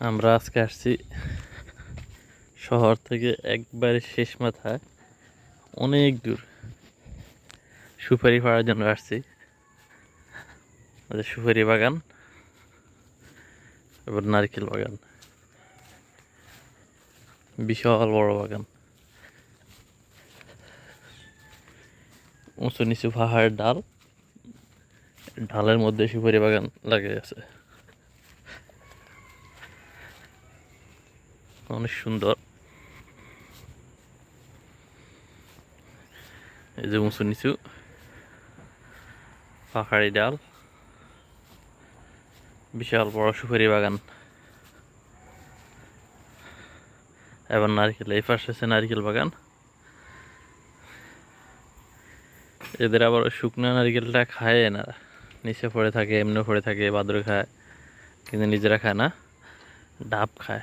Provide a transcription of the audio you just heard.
আমরা আজকে আসছি শহর থেকে একবারে শেষ মাথায়, অনেক দূর। সুপারি পাড়ার জন্য আসছি। সুপারি বাগান, এবার নারকেল বাগান। বিশাল বড় বাগান। উঁচু নিচু পাহাড়ের ডাল। ঢালের মধ্যে সুপারি বাগান লাগে আছে। অনেক সুন্দর। এই যে উঁচু নিচু। পাহাড়ি ডাল। বিশাল বড় সুপারি বাগান। এবার নারকেল, এই পাশে আছে নারকেল বাগান। এদের আবার শুকনো নারকেলটা খায় না। নিচে পড়ে থাকে, এমনি পড়ে থাকে, বাদর খায়। কিন্তু নিজেরা খায় না, ডাব খায়।